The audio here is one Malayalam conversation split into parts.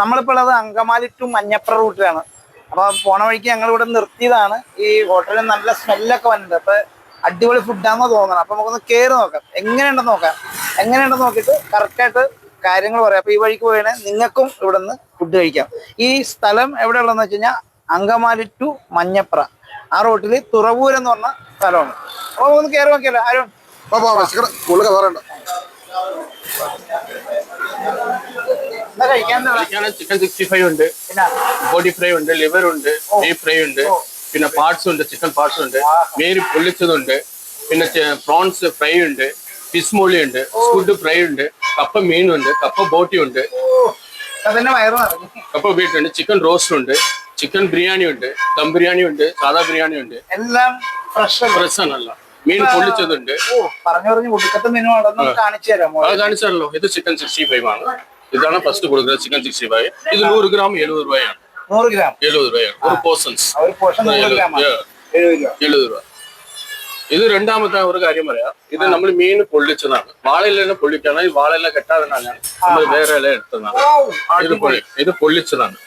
നമ്മളിപ്പോൾ ഉള്ളത് അങ്കമാലി ടു മഞ്ഞപ്ര റൂട്ടിലാണ് അപ്പോൾ പോണ വഴിക്ക് ഞങ്ങൾ ഇവിടെ നിർത്തിയതാണ്. ഈ ഹോട്ടലിൽ നല്ല സ്മെല്ലൊക്കെ വന്നിട്ടുണ്ട്. അപ്പോൾ അടിപൊളി ഫുഡാണെന്ന് തോന്നണം. അപ്പോൾ നമുക്കൊന്ന് കയറി നോക്കാം. എങ്ങനെയുണ്ടെന്ന് നോക്കാം. എങ്ങനെയുണ്ടെന്ന് നോക്കിയിട്ട് കറക്റ്റായിട്ട് കാര്യങ്ങൾ പറയാം. അപ്പോൾ ഈ വഴിക്ക് പോയാൽ നിങ്ങൾക്കും ഇവിടെ നിന്ന് ഫുഡ് കഴിക്കാം. ഈ സ്ഥലം എവിടെ ഉള്ളതെന്ന് വെച്ച് കഴിഞ്ഞാൽ അങ്കമാലി ടു മഞ്ഞപ്ര ആ റോട്ടിൽ തുറവൂർ എന്ന് പറഞ്ഞ സ്ഥലമാണ്. അപ്പൊ ഒന്ന് കയറി നോക്കിയല്ലോ? ആരും ചിക്കൻ സിക്സ്റ്റി ഫൈവ് ഉണ്ട്. ബോഡി ഫ്രൈ ഉണ്ട് ലിവർ ഉണ്ട് ബീഫ് ഫ്രൈ ഉണ്ട് പിന്നെ പാർട്സ് ഉണ്ട് ചിക്കൻ പാർട്സ് ഉണ്ട് മീൻ പൊള്ളിച്ചതുണ്ട് പിന്നെ പ്രോൺസ് ഫ്രൈ ഉണ്ട് ഫിഷ് മോളി ഉണ്ട് സ്കുഡ് ഫ്രൈ ഉണ്ട് കപ്പ മീനുണ്ട് കപ്പ ബോട്ടി ഉണ്ട്. കപ്പ ബീറ്റ് ഉണ്ട് ചിക്കൻ റോസ്റ്റ് ഉണ്ട് ചിക്കൻ ബിരിയാണി ഉണ്ട് ദം ബിരിയാണി ഉണ്ട് സാധാ ബിരിയാണി ഉണ്ട്. എല്ലാം ഫ്രഷ് ഫ്രഷ് ആണല്ലോ മീൻ പൊള്ളിച്ചതുണ്ട്. പറഞ്ഞു പറഞ്ഞു കാണിച്ചു തരാമോ? കാണിച്ചല്ലോ കാണിച്ചാലോ ഇത് ചിക്കൻ സിക്സ്റ്റി ഫൈവ് ആണ്. ഇതാണ് ഫസ്റ്റ് കൊടുക്കുന്നത് ചിക്കൻ സിക്സ്റ്റി ഫൈവ് ഇത് നൂറ് ഗ്രാം എഴുപത് രൂപയാണ് നൂറ് ഗ്രാം എഴുപത് രൂപയാണ് ഒരു പോർഷൻസ് ഒരു പോർഷൻ നൂറ് ഗ്രാം Yeah. എഴുപത് രൂപ എഴുപത് രൂപ ഇത് രണ്ടാമത്തെ ഒരു കാര്യം പറയാം ഇത് നമ്മൾ മീൻ പൊള്ളിച്ചതാണ് വാഴയില പൊള്ളിക്കാണ് ഈ വാഴയില കെട്ടാതെന്നാണ് നമ്മൾ വേറെ ഇല എടുത്തതാണ് ഇത് പൊള്ളി ഇത് പൊള്ളിച്ചതാണ്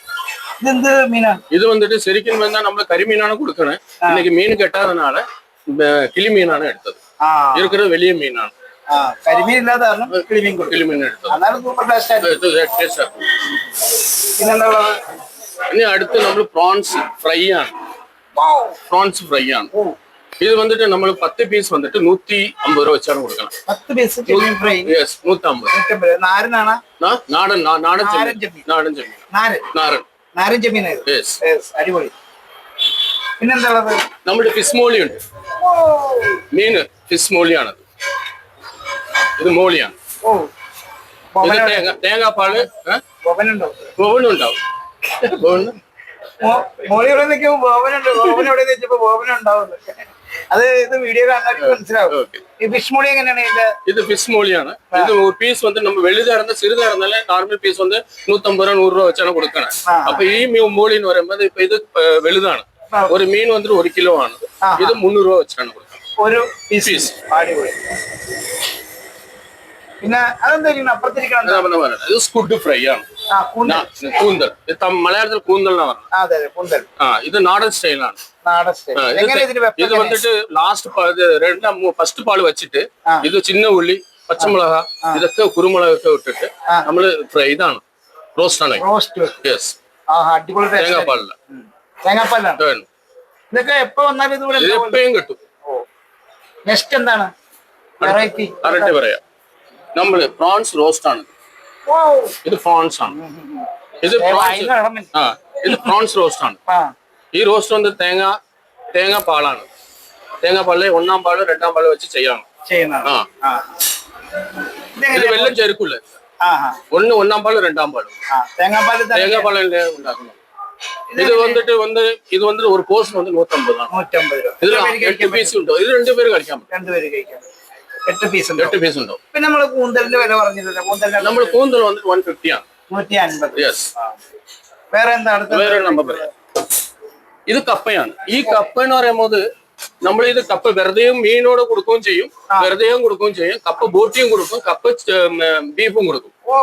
ഇതെന്ത് മീനാ ഇത് വന്നിട്ട് ശരിക്കും വന്നാൽ നമ്മൾ കരിമീനാണ് കൊടുക്കണേ இன்னைக்கு மீன் கெட்டாதனால இந்த கிளி மீனான எடுத்தது ആ ഇല്ലാത്ത കാരണം സൂപ്പർ ഇനി അടുത്ത് നമ്മൾ പ്രോൺസ് ഫ്രൈ ആണ്. പ്രോൺസ് ഫ്രൈ ആണ്. ഇത് വന്നിട്ട് നമ്മൾ പത്ത് പീസ് വന്നിട്ട് നൂറ്റി അമ്പത് രൂപ വെച്ചാണ് കൊടുക്കണം പത്ത് പീസ് ഫ്രൈ യെസ് നാടൻ നാടൻ നാടൻ ചെമ്മീൻ. യെസ് അടിപൊളി. പിന്നെന്താ നമ്മുടെ ഫിസ്മോളി ഉണ്ട് മീൻ ഫിസ്മോളിയാണത് ഇത് മോളിയാണ് ഓ തേങ്ങാപ്പാൽ ബോബനുണ്ടാവും. മോളി ഇവിടെ നിൽക്കുമ്പോൾ ബോബനുണ്ട് ബോബൻ ഇവിടെ നിൽച്ചപ്പോ ബോബനുണ്ടാവുന്നത് അത് ഇത് വീഡിയോ കാണുന്നവർക്ക് മനസ്സിലാവും. ഈ ഫിഷ് മോളി എങ്ങനെയാണ് ഇത് இது ஃபிஷ் மோலியான இது ஒரு பீஸ் வந்து நம்ம வெளிதா இருந்தா சிறிதா இருந்தாலே நார்மல் பீஸ் வந்து நூத்தம்பது ரூபா நூறு ரூபா வச்சாണ് കൊടുക്കണേ അപ്പൊ ഈ മോളിന്ന് പറയുമ്പോൾ ഇപ്പൊ ഇത് വലുതാണ്. ഒരു മീൻ വന്നിട്ട് ഒരു കിലോ ആണ്. ഇത് മുന്നൂറ് രൂപ വെച്ചാണ് കൊടുക്കുന്നത് ഒരു പീസ് അടിപൊളി. പിന്നെ അതെന്താ ഇരിക്കണം അപ്പുറത്തിരിക്കണം. ഇത് സ്കുഡ് ഫ്രൈ ആണ്. കൂന്തൽ. മലയാളത്തിൽ കൂന്തൽ അതെ കൂന്തൽ. ആ ഇത് നാടൻ സ്റ്റൈലാണ് ഇത്? വന്നിട്ട് ലാസ്റ്റ് രണ്ടാം ഫസ്റ്റ് പാൾ വെച്ചിട്ട് ഇത് ചിന്ന ഉള്ളി പച്ചമുളക ഇതൊക്കെ കുരുമുളകൊക്കെ ഇട്ടിട്ട്. നമ്മൾ ഫ്രൈ ഇതാണ്. റോസ്റ്റ് ആണ് റോസ്റ്റ് യെസ്. തേങ്ങാപ്പാലില്ല ഉം. ഇതൊക്കെ എപ്പോ വന്നാലും എപ്പോഴും കിട്ടും. നെക്സ്റ്റ് എന്താണ്? വെറൈറ്റി പറയാം. നമ്മള് പ്രോൺസ് റോസ്റ്റ് ആണ് ഇത് പ്രോൺസ് ആണ് ഇത് പ്രോൺസ് ആ ഇത് പ്രോൺസ് റോസ്റ്റ് ആണ് ആ ഈ റോസ്റ്റ് വന്ന് തേങ്ങ തേങ്ങ പാലാണ് തേങ്ങ പാല് ഒന്നാം പാല് രണ്ടാം പാല് വെച്ച് ചെയ്യണം ചെയ്യുന്നതാണ് ആ ആ ഇത് ഇതെങ്ങനെയാ? വെള്ളം ചേർക്കൂല ആ ആ ഒന്ന് ഒന്നാം പാല് രണ്ടാം പാല് ആ തേങ്ങാപ്പാൽ തേങ്ങ പാലല്ലേ ഉണ്ടാക്കണം ഇത് വന്നിട്ട് വന്ന് ഇത് വന്നിട്ട് ഒരു കോഴ്സ് வந்து നൂറ്റമ്പതാണ് നൂറ്റമ്പത് രൂപ ഇതിൽ എത്ര പേര് എട്ട് കഴിക്കാൻ പീസ് ഉണ്ടോ ഇത് രണ്ടുപേര് കഴിക്കാൻ പറ്റും എട്ട് പീസ് ഉണ്ട് എട്ട് പീസ് ഉണ്ടോ പിന്നെ നമ്മള് കൂന്തലിന്റെ വില പറഞ്ഞില്ലല്ലോ കൂന്തലിന്റെ നമ്മൾ കൂന്തൽ വന്നിട്ട് വൺ ഫിഫ്റ്റി ആണ് നൂറ്റി അൻപത് യെസ് വേറെ എന്താ അടുത്ത വേറെ നമ്പർ പറയാം ഇത് കപ്പയാണ് ഈ കപ്പ എന്ന് പറയുമ്പോൾ നമ്മൾ ഇത് കപ്പ വെറുതെയും മീനോട് കൊടുക്കുകയും ചെയ്യും വെറുതെയും കൊടുക്കുകയും ചെയ്യും കപ്പ ബോട്ടിയും കൊടുക്കും കപ്പ ച- ഉം, ബീഫും കൊടുക്കും ഓ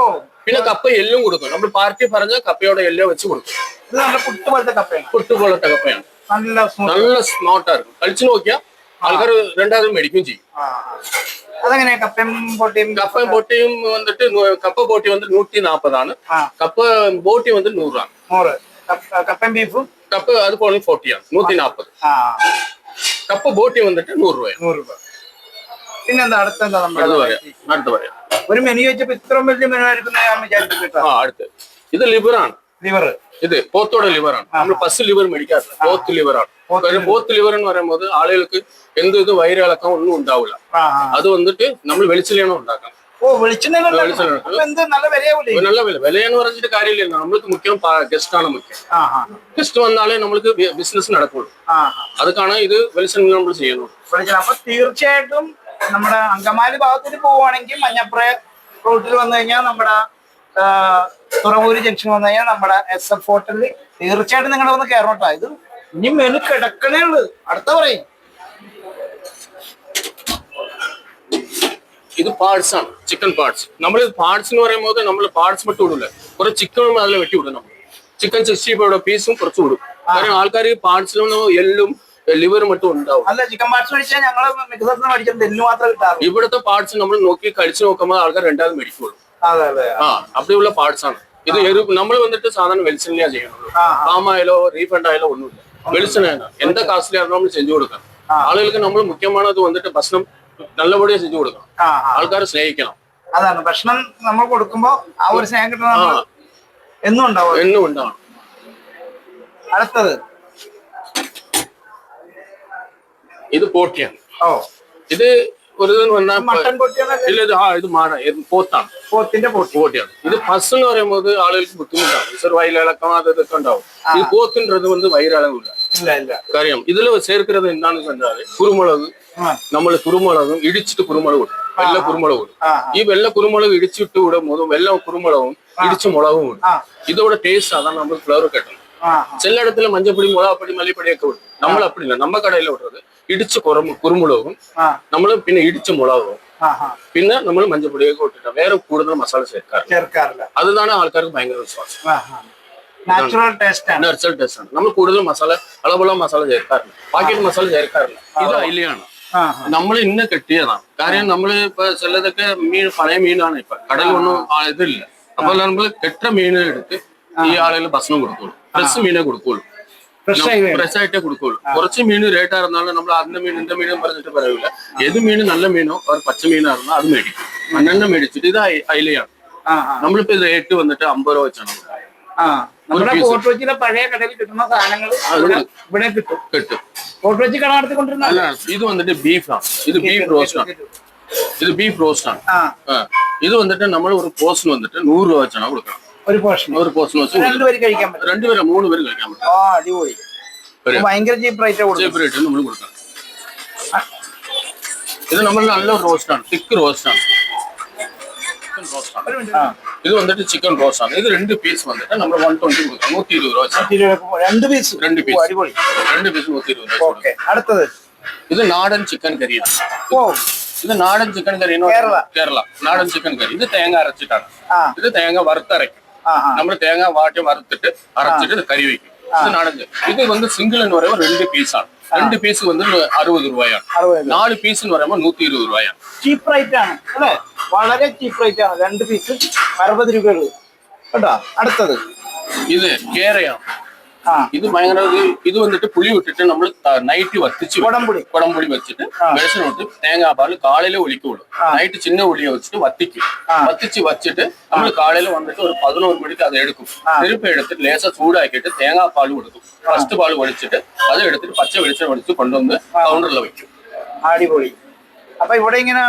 പിന്നെ കപ്പ എല്ലും കൊടുക്കും നമ്മൾ പാർട്ടി പറഞ്ഞ കപ്പയോടെ എല്ലോ വെച്ച് കൊടുക്കും ഇത് നല്ല പുട്ട് പോലത്തെ കപ്പയാണ് പുട്ട് പോലത്തെ കപ്പയാണ് നല്ല smooth. നല്ല സ്മാർട്ടാ இருக்கும் കഴിച്ചു നോക്കിയാൽ ആൾക്കാർ രണ്ടാമതും മേടിക്കുകയും ചെയ്യും അതെങ്ങനെ കപ്പയും ബോട്ടിയും കപ്പയും ബോട്ടിയും വന്നിട്ട് കപ്പ ബോട്ടി വന്നിട്ട് നൂറ്റി നാൽപ്പതാണ് കപ്പ ബോട്ടി വന്നിട്ട് നൂറാണ് നൂറ് കപ്പയും ബീഫും കപ്പ അത് കോളി ഫോർട്ടിയാണ് നൂറ്റി നാൽപ്പത് കപ്പ ബോട്ടി വന്നിട്ട് നൂറ് രൂപ നൂറ് രൂപ പിന്നെന്താ അടുത്ത എന്താ അടുത്ത് പറയാം അടുത്ത് പറയാം ഒരു മെനു ചോദിച്ചപ്പോ ഇത്രയും വലിയ മെനു ആയിരുന്നു ആ അടുത്ത് ഇത് ലിവറാണ് ലിവർ ഇത് പോത്തോടെ ലിവറാണ് നമ്മൾ പസ് ലിവർ മേടിക്കാറില്ല പോത്ത് ലിവറാണ് കാരണം പോത്ത് ലിവർ എന്ന് പറയുമ്പോൾ ആളുകൾക്ക് എന്ത് ഇത് വയറിളക്കം ഒന്നും ഉണ്ടാവില്ല. അത് വന്നിട്ട് നമ്മൾ വെളിച്ചിലാണ് ഉണ്ടാക്കണം ഓ വെളിച്ചെണ്ണ നല്ല വിലയാവൂലേ? ഇത് നല്ല വില. വിലയെന്ന് പറഞ്ഞിട്ട് കാര്യമില്ല നമ്മൾക്ക് മുഖ്യം ഗസ്റ്റ് ആണ് മുഖ്യം. ഗസ്റ്റ് വന്നാലേ നമ്മൾക്ക് ബിസിനസ് നടക്കുള്ളൂ. അതൊക്കെയാണ് ഇത് വെളിച്ചെണ്ണ നമ്മൾ ചെയ്യുന്നത്. അപ്പൊ തീർച്ചയായിട്ടും നമ്മുടെ അങ്കമാലി ഭാഗത്തിന് പോവുകയാണെങ്കിൽ മഞ്ഞപ്ര റൂട്ടിൽ വന്നു കഴിഞ്ഞാൽ നമ്മുടെ തുറവൂര് ജംഗ്ഷൻ വന്നു കഴിഞ്ഞാൽ നമ്മുടെ എസ് എഫ് ഹോട്ടലിൽ തീർച്ചയായിട്ടും നിങ്ങളുടെ വന്ന് കയറണം ഇത് ഇനി മെനു കിടക്കണേ ഉള്ളു. അടുത്ത പറയും. ഇത് പാർട്സ് ആണ്. ചിക്കൻ പാർട്സ് നമ്മൾ പാർട്സ് എന്ന് പറയുമ്പോൾ നമ്മൾ പാർട്സ് വിട്ട് വിടില്ല കുറെ ചിക്കൻ അതിൽ വെട്ടി വിടും നമ്മൾ ചിക്കൻ സിക്സ്റ്റി ഫൈവ് പീസും കുറച്ച് വിടും. കാരണം ആൾക്കാർ പാർട്സിലും എല്ലും ലിവർ മറ്റും ഉണ്ടാവും. അല്ല ചിക്കൻ പാർട്സ് മേടിച്ചാൽ ഞങ്ങൾ ഇവിടുത്തെ പാർട്സ് നമ്മൾ നോക്കി കഴിച്ചു നോക്കുമ്പോൾ ആൾക്കാർ രണ്ടാമത് മേടിക്കുള്ളൂ. ആ അവിടെയുള്ള പാർട്സ് ആണ്. ഇത് നമ്മൾ വന്നിട്ട് സാധാരണ വെളിച്ചെണ്ണയാ ചെയ്യുന്നത്. പാമായാലോ റീഫണ്ട് ആയാലോ ഒന്നുമില്ല. വെളിച്ചെണ്ണ എന്താ കാസ്റ്റിലായിരുന്നു നമ്മൾ ചെഞ്ചു കൊടുക്കണം. ആളുകൾക്ക് നമ്മൾ മുഖ്യമാണ് അത് വന്നിട്ട് ഭക്ഷണം നല്ലപടിയെ ചെഞ്ചു കൊടുക്കണം. ആൾക്കാരെ സ്നേഹിക്കണം. അതാണ്. ഭക്ഷണം നമ്മൾ കൊടുക്കുമ്പോ ആ ഒരു സ്നേഹം കിട്ടണം എന്നും ഉണ്ടാവും. എന്നും ഉണ്ടാവണം. അടുത്തത്. ഇത് പോട്ടിയാണ്. ഇത് ഒരു ഇല്ല ഇത് ആ ഇത് പോത്താണ്. പോത്തിന്റെ പോട്ടിയാണ്. ഇത് ഫസ് എന്ന് പറയുമ്പോൾ ആളുകൾക്ക് ബുദ്ധിമുട്ടാണ്. ചെറു വയലിളക്കം അത് ഇതൊക്കെ ഉണ്ടാവും. ഈ പോത്തിന്റെ വന്ന് വയറിളകില്ല இல்ல இல்ல கரியம் இதுல சேர்க்கிறது என்னன்னு சொன்னாரு குருமிளகு நம்மள குருமிளகும் இடிச்சிட்டு குருமிளகு வெள்ள குருமிளகு ഈ വെള്ള കുരുമുളക് ഇടിച്ചിട്ട് വിടുമ്പോഴും വെള്ള കുരുമുളകും ഇടിച്ച് മുളകും വിടും ഇതോടെ ടേസ്റ്റ് അതാണ് നമ്മൾ ഫ്ലേവർ കിട്ടുന്നത് ചില ഇടത്തില് മഞ്ഞപ്പൊടി മുളകപ്പൊടി മല്ലിപ്പൊടിയൊക്കെ വിടും നമ്മൾ അപ്പടില്ല നമ്മ കടയിൽ വിടുന്നത് ഇടിച്ച് കുരുമുളകും നമ്മൾ പിന്നെ ഇടിച്ച് മുളകും പിന്നെ നമ്മൾ മഞ്ഞപ്പൊടിയൊക്കെ ഇട്ടിട്ട് വേറെ കൂടുതൽ മസാല ചേർക്കാറില്ല അതുതാണ് ആൾക്കാർക്ക് ഭയങ്കര വിശ്വാസം നാച്ചുറൽ ടേസ്റ്റ് ആണ്. നാച്ചുറൽ ടേസ്റ്റ് ആണ്. നമ്മൾ കൂടുതൽ മസാല അളവുള്ള മസാല ചേർക്കാറില്ല. പാക്കറ്റ് മസാല ചേർക്കാറില്ല. ഇത് അയിലയാണ്. നമ്മൾ ഇന്ന് കെട്ടിയതാണ്. കാര്യം നമ്മൾ ഇപ്പൊ ചിലതൊക്കെ മീൻ പഴയ മീനാണ് ഇപ്പൊ. ഒന്നും ഇതില്ല. അപ്പൊ നമ്മൾ കെട്ട മീനെ എടുത്ത് ഈ ആളുകൾ ഭക്ഷണം കൊടുക്കുള്ളൂ. ഫ്രഷ് മീനെ കൊടുക്കുള്ളൂ. ഫ്രഷ് ആയിട്ടേ കൊടുക്കുള്ളൂ. കുറച്ച് മീൻ റേറ്റ് ആയിരുന്നാലും നമ്മൾ അതിന്റെ മീൻ എന്റെ മീനും പറഞ്ഞിട്ട് പറയൂല. ഏത് മീൻ നല്ല മീനോ അവർ പച്ച മീനായിരുന്നോ അത് മേടിക്കും. മണ്ണെണ്ണ മേടിച്ചിട്ട് ഇത് അയിലയാണ്. നമ്മളിപ്പോ റേറ്റ് വന്നിട്ട് അമ്പത് രൂപ വെച്ചാണ്. നമ്മുടെ കൊച്ചിയിലെ പഴയ കടയിൽ കിട്ടുന്ന സാധനങ്ങൾ ഇവിടെ കിട്ടും. കിട്ടും. ഫോർട്ട് കൊച്ചി കട നടത്തിക്കൊണ്ടിരുന്ന അല്ല ഇത് വന്നിട്ട് ബീഫാണ് ഇത് ബീഫ് റോസ്റ്റ് ആണ്. ഇത് ബീഫ് റോസ്റ്റ് ആണ്. ഇത് വന്നിട്ട് നമ്മൾ ഒരു പോസ്റ്റിന് വന്നിട്ട് നൂറ് രൂപ വെച്ചാണ് കൊടുക്കണം ഒരു പോർഷൻ ഒരു പോർഷൻ വെച്ച്. രണ്ടുപേര് കഴിക്കാൻ പറ്റും. രണ്ടുപേരെ മൂന്ന് പേര് കഴിക്കാൻ പറ്റും. ആ അടിപൊളി. ഭയങ്കര ചീപ്പ് റേറ്റ് ചേപ്പ് റേറ്റ് നമ്മൾ കൊടുക്കണം. ഇത് നമ്മൾ നല്ല റോസ്റ്റ് ആണ്. തിക്ക് റോസ്റ്റ് ആണ്. റോസ്റ്റ് ആണ്. இது வந்துட்டு சிக்கன் ரோஸ்டான் இது ரெண்டு பீஸ் வந்துட்டு நம்ம ஒன் டுவெண்ட்டி கொடுக்கலாம் நூத்தி இருபது ரூபா ரெண்டு பீஸ் ரெண்டு பீஸ் ரெண்டு பீஸ் நூத்தி இருபது ரூபாய் அடுத்தது. இது நாடன் சிக்கன் கறி இது நாடன் சிக்கன் கறி கேரளா. நாடன் சிக்கன் கறி இது தேங்காய் அரைச்சிட்டாங்க. இது தேங்காய் வறுத்து அரைக்கும். நம்ம தேங்காய் வாட்டி வறுத்துட்டு அரைச்சிட்டு கறி வைக்கும். இது நாடன் இது வந்து சிங்கிள்னு வரையும் ரெண்டு பீஸ் ஆகும் ரெண்டு பீஸ் வந்து அறுபது ரூபாயா நாலு பீஸ்னு வரையும் நூத்தி இருபது ரூபாயா சீப் ரைட்டான വളരെ ചീപ്പ് റേറ്റ് ആണ്. രണ്ട് പീസ് അറുപത് രൂപയുള്ളൂ. കേട്ടോ? അടുത്തത്. ഇത് കേരയാണ് ഇത് ഭയങ്കര ഇത് വന്നിട്ട് പുളി വിട്ടിട്ട് നമ്മൾ നൈറ്റ് വത്തിച്ച്. കുടംപുളി. കുടംപുളി വെച്ചിട്ട് വെളിച്ചെണ്ണ വിട്ട് തേങ്ങാപ്പാൽ കാളിലെ ഒലിക്കുള്ളൂ നൈറ്റ് ചിന്ന ഉള്ളിയെ വെച്ചിട്ട് വത്തിക്കും വത്തിച്ച് വച്ചിട്ട് നമ്മൾ കാളിൽ വന്നിട്ട് ഒരു പതിനോറ് മണിക്ക് അത് എടുക്കും. തിരുപ്പ് എടുത്തിട്ട് ലേസ ചൂടാക്കിയിട്ട് തേങ്ങാപ്പാൽ കൊടുക്കും. ഫസ്റ്റ് പാൽ ഒഴിച്ചിട്ട് അത് എടുത്തിട്ട് പച്ച വെളിച്ചെണ്ണ ഒഴിച്ച് കൊണ്ടുവന്ന് കൗണ്ടറിൽ വെക്കും. അടിപൊളി. അപ്പൊ ഇവിടെ ഇങ്ങനെ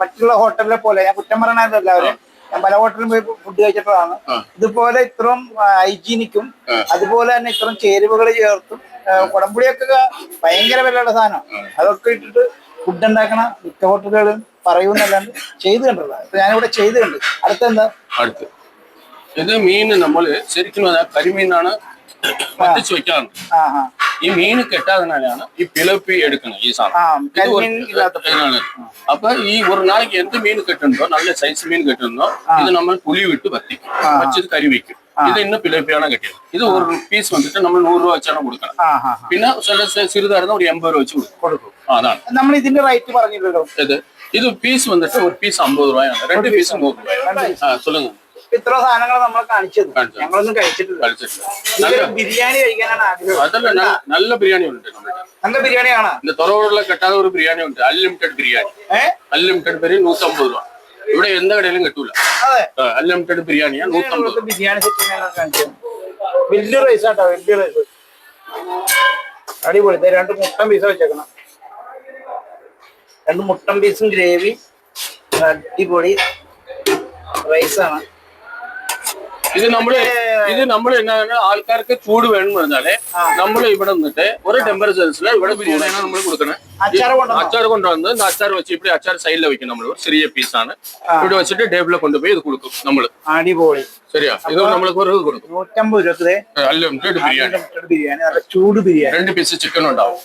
മറ്റുള്ള ഹോട്ടലിലെ പോലെ ഞാൻ കുറ്റം പറയണത് എല്ലാവരും ഞാൻ പല ഹോട്ടലിലും പോയി ഫുഡ് കഴിച്ചിട്ടതാണ്. ഇതുപോലെ ഇത്രയും ഹൈജീനിക്കും അതുപോലെ തന്നെ ഇത്രയും ചേരുവകൾ ചേർത്തും കുടംപുളിയൊക്കെ ഭയങ്കര വിലയുള്ള സാധനം. അതൊക്കെ ഇട്ടിട്ട് ഫുഡ് ഉണ്ടാക്കണ മിക്ക ഹോട്ടലുകളും പറയൂന്നല്ലാണ്ട് ചെയ്ത് കണ്ടല്ല ഇപ്പൊ ഞാനിവിടെ ചെയ്തിട്ടുണ്ട് അടുത്തെന്താ? അടുത്ത്. ഇത് മീൻ നമ്മൾ ശരിക്കും കരിമീനാണ് വറ്റിച്ച് വെക്കാറുണ്ട് ഈ മീൻ കെട്ടാതിനാലാണ് ഈ பிளப்பி എടുക്കണം ഈ സാധനം. അപ്പൊ ഈ ഒരു നാളേക്ക് എന്ത് മീൻ കെട്ടുന്നോ നല്ല സൈസ് മീൻ കെട്ടുന്നോ ഇത് നമ്മൾ പുളി വിട്ട് വറ്റിക്കും. വച്ചത് കരി വെക്കും. ഇത് ഇന്ന് പിലപ്പിയാണ് കിട്ടിയത്. ഇത് ഒരു പീസ് വന്നിട്ട് നമ്മൾ നൂറ് രൂപ വെച്ചാണ് കൊടുക്കണം. പിന്നെ ചെറുതായിരുന്ന ഒരു എൺപത് രൂപ വെച്ച് കൊടുക്കും. അതാണ്. നമ്മൾ ഇതിന്റെ റേറ്റ് പറഞ്ഞിട്ടുണ്ടോ ഇത് ഇത് പീസ് വന്നിട്ട് ഒരു പീസ് അമ്പത് രൂപയാണ്. രണ്ട് പീസ് നൂറ് രൂപ ആ സൊല്ലുന്നു ഇത്ര സാധനങ്ങൾ നമ്മൾ കാണിച്ചത് കാണിച്ചത്. ഞങ്ങളൊന്നും കഴിച്ചിട്ടില്ല കളിച്ചിട്ട് ഇതൊരു ബിരിയാണി കഴിക്കാനാണ് ആഗ്രഹം അതല്ല നല്ല നല്ല ബിരിയാണി ഉണ്ട് നമ്മുടെ നല്ല ബിരിയാണിയാണ് இந்த തുറവുള്ള കെട്ടാതെ ഒരു ബിരിയാണി ഉണ്ട് അൺലിമിറ്റഡ് ബിരിയാണി ഏ അൺലിമിറ്റഡ് ബിരിയാണി നൂറ്റമ്പത് രൂപ ഇവിടെ എന്ത് കടയിലും കിട്ടൂല അതെ അൺലിമിറ്റഡ് ബിരിയാണിയാണ് നൂറ്റമ്പത് ഇവിടുത്തെ ബിരിയാണി സെറ്റ് കാണിച്ചത് വലിയ റൈസ് ആട്ടോ വലിയ റൈസ് അടിപൊളി ദേ രണ്ട് മുട്ടൻ പീസ് വെച്ചേക്കണം രണ്ട് മുട്ടൻ പീസും ഗ്രേവി അടിപൊളി റൈസാണ് ഇത് നമ്മള് ഇത് നമ്മൾ എന്നാണ് ആൾക്കാർക്ക് ചൂട് വേണം പറഞ്ഞാല് നമ്മൾ ഇവിടെ നിന്നിട്ട് ഒരു ടെമ്പറേച്ചറിൽ ഇവിടെ ബിരിയാണിയാണ് നമ്മൾ കൊടുക്കണേ അച്ചാറ് കൊണ്ടുവന്നോ? അച്ചാർ കൊണ്ടുവന്ന് இந்த അച്ചാർ വെച്ച് இப்படி അച്ചാർ സൈഡിൽ വെക്കും നമ്മൾ ഒരു ചെറിയ പീസാണ് ഇവിടെ വെച്ചിട്ട് ടേബിളിൽ കൊണ്ടുപോയി ഇത് കൊടുക്കും നമ്മൾ അടിപൊളി ശരിയാ ഇത് നമ്മൾക്ക് ഒരു ഇത് കൊടുക്കും നൂറ്റമ്പത് രൂപ അൺലിമിറ്റഡ് ബിരിയാണി ബിരിയാണി നല്ല ചൂട് ബിരിയാണി രണ്ട് പീസ് ചിക്കൻ ഉണ്ടാവും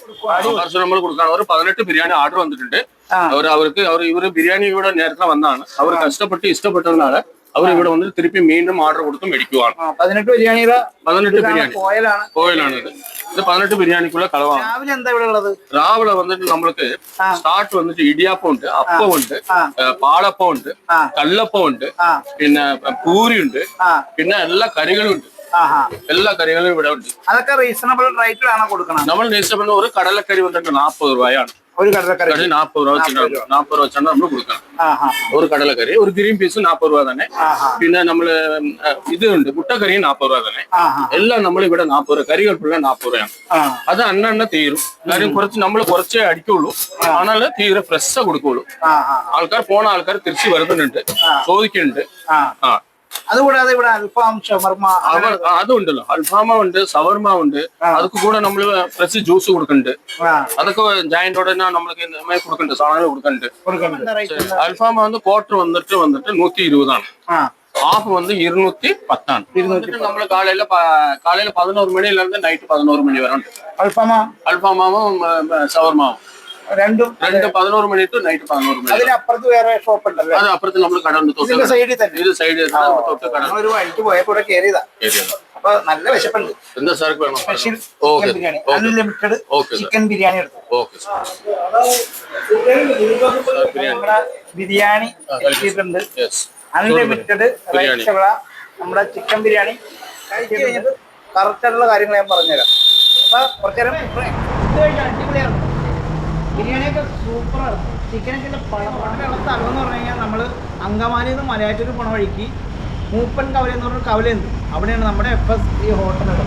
കുറച്ച് നമ്മൾ കൊടുക്കണം ഒരു പതിനെട്ട് ബിരിയാണി ഓർഡർ വന്നിട്ടുണ്ട് ആ. അവർ അവർക്ക് അവർ ഇവര് ബിരിയാണി ഇവിടെ നേരത്തെ വന്നാണ് അവർ കഷ്ടപ്പെട്ട് ഇഷ്ടപ്പെട്ടതിനാണ് അവർ ഇവിടെ വന്ന് തിരുപ്പി വീണ്ടും ഓർഡർ കൊടുത്ത് മേടിക്കുവാണ്. പതിനെട്ട് ബിരിയാണിയുടെ പതിനെട്ട് ബിരിയാണി. കോയലാണ്. കോയലാണ് ഇത് ഇത് പതിനെട്ട് ബിരിയാണിക്കുള്ള കളവാണ് രാവിലെ എന്താ ഇവിടെ ഉള്ളത്? രാവിലെ വന്നിട്ട് നമ്മൾക്ക് സ്റ്റാർട്ട് വന്നിട്ട് ഇടിയാപ്പം ഉണ്ട് അപ്പം ഉണ്ട് പാടപ്പം ഉണ്ട് കള്ളപ്പം ഉണ്ട് പിന്നെ പൂരി ഉണ്ട് പിന്നെ എല്ലാ കറികളും ഉണ്ട്. എല്ലാ കറികളും ഇവിടെ ഉണ്ട്. അതൊക്കെ റീസണബിൾ റേറ്റിലാണോ കൊടുക്കണം നമ്മൾ റീസണബിൾ ഒരു കടലക്കറി വന്നിട്ട് നാൽപ്പത് രൂപയാണ്. ഒരു കടലക്കറി കറി നാൽപ്പത് രൂപ വെച്ചിട്ടാണ് നാൽപ്പത് രൂപ വെച്ചാണ് നമ്മൾ കൊടുക്കണം ആഹാ ഒരു കടലക്കറി ഒരു ഗ്രീൻ പീസ് നാൽപ്പത് രൂപ തന്നെ ആഹാ പിന്നെ നമ്മൾ ഇത് ഉണ്ട് മുട്ടക്കറിയും നാൽപ്പത് രൂപ തന്നെ ആഹാ എല്ലാം നമ്മൾ ഇവിടെ നാൽപ്പത് രൂപ കറികൾ ഫുള്ള നാൽപ്പത് രൂപയാണ് ആ അത് അന്നെണ്ണ തീരും കാര്യം കുറച്ച് നമ്മൾ കുറച്ചേ അടിക്കുള്ളൂ ആണാൽ തീരെ ഫ്രഷ് കൊടുക്കുള്ളൂ ആഹാ ആൾക്കാർ പോണ ആൾക്കാർ തിരിച്ചു വരുന്നുണ്ട് ചോദിക്കുന്നുണ്ട് ആ ആ അതുകൂടാതെ ഇവിടെ അൽഫാം ഷവർമ അതുണ്ടല്ലോ അൽഫാമ ഉണ്ട് ഷവർമ ഉണ്ട് അതൊക്കെ കൂടെ നമ്മൾ ഫ്രഷ് ജ്യൂസ് കൊടുക്കുന്നുണ്ട് അതൊക്കെ ജയന്റോടെ നമ്മൾക്ക് കൊടുക്കുന്നുണ്ട് സാധനങ്ങൾ കൊടുക്കുന്നുണ്ട് അൽഫാമ വന്ന് ക്വാർട്ടർ വന്നിട്ട് വന്നിട്ട് നൂറ്റി ഇരുപതാണ് ஆஃப் வந்து இருநூத்தி பத்தான் இருநூத்தி நம்ம காலையில காலையில பதினோரு மணில இருந்து நைட்டு பதினோரு மணி வரும் அல்பாமா அல்பாமாவும் சவர்மாவும் രണ്ടും രണ്ട് പതിനോറ് മണി ടു നൈറ്റ് പതിനോറ് മണി. അതിനപ്പുറത്ത് വേറെ ഷോപ്പ് ഉണ്ടല്ലോ അത് അപ്പുറത്ത് നമ്മൾ കട ഉണ്ട് തൊട്ട് സൈഡിൽ തന്നെ. ഇത് സൈഡിൽ തൊട്ട് കട. ഞങ്ങളൊരു വഴിക്ക് പോയപ്പോ കയറിയതാ ഏരിയ അപ്പൊ നല്ല വിശപ്പുണ്ട്. എന്താ സാർക്ക് വേണം? Special okay chicken biryani. Unlimited chicken biryani എടുത്തു. ഓക്കെ സാർ നമ്മുടെ ബിരിയാണി എത്തിയിട്ടുണ്ട് യെസ് അൺലിമിറ്റഡ് ബിരിയാണി. റൈസ് നമ്മുടെ ചിക്കൻ ബിരിയാണി കഴിച്ചു കഴിഞ്ഞിട്ട് കറക്റ്റായിട്ടുള്ള കാര്യങ്ങൾ ഞാൻ പറഞ്ഞുതരാം. അപ്പൊ കുറച്ചേരം അടിപൊളിയാണ് ബിരിയാണിയൊക്കെ സൂപ്പറാണ്. ചിക്കനൊക്കെ പഴമുള്ള സ്ഥലം എന്ന് പറഞ്ഞു കഴിഞ്ഞാൽ നമ്മൾ അങ്കമാലിയിൽ നിന്ന് മലയാറ്റൂർ പോണ വഴിക്ക് മൂപ്പൻ കവല എന്ന് പറഞ്ഞ കവലയുണ്ട്. അവിടെയാണ് നമ്മുടെ എഫ് എസ് ഈ ഹോട്ടലുള്ളത്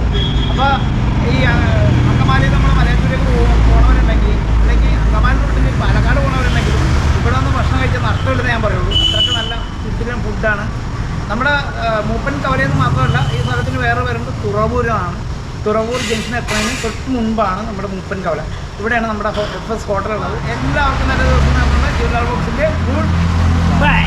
അപ്പോൾ ഈ അങ്കമാലി നമ്മൾ മലയാറ്റൂരേക്ക് പോണവരുണ്ടെങ്കിൽ അല്ലെങ്കിൽ അങ്കമാലി തൊട്ട് പാലക്കാട് പോണവരുണ്ടെങ്കിൽ ഇവിടെ വന്ന് ഭക്ഷണം കഴിച്ചാൽ നഷ്ടമില്ലെന്ന് ഞാൻ പറയുള്ളൂ. അത്രയ്ക്ക് നല്ല കിടിലൻ ഫുഡാണ് നമ്മുടെ മൂപ്പൻ കവലയെന്ന് നിന്ന് മാത്രമല്ല ഈ സ്ഥലത്തിന് വേറെ വരുന്നത് തുറവൂരാണ്. തുറവൂർ ജംഗ്ഷൻ എത്തുന്നതിന് തൊട്ട് മുൻപാണ് നമ്മുടെ മൂപ്പൻ കവല. ഇവിടെയാണ് നമ്മുടെ ഹോട്ടൽ ഉള്ളത്. എല്ലാവർക്കും നല്ല ദിവസം നമ്മുടെ ജ്വല്ലർ ബോക്സിന്റെ ഗുഡ് ബൈ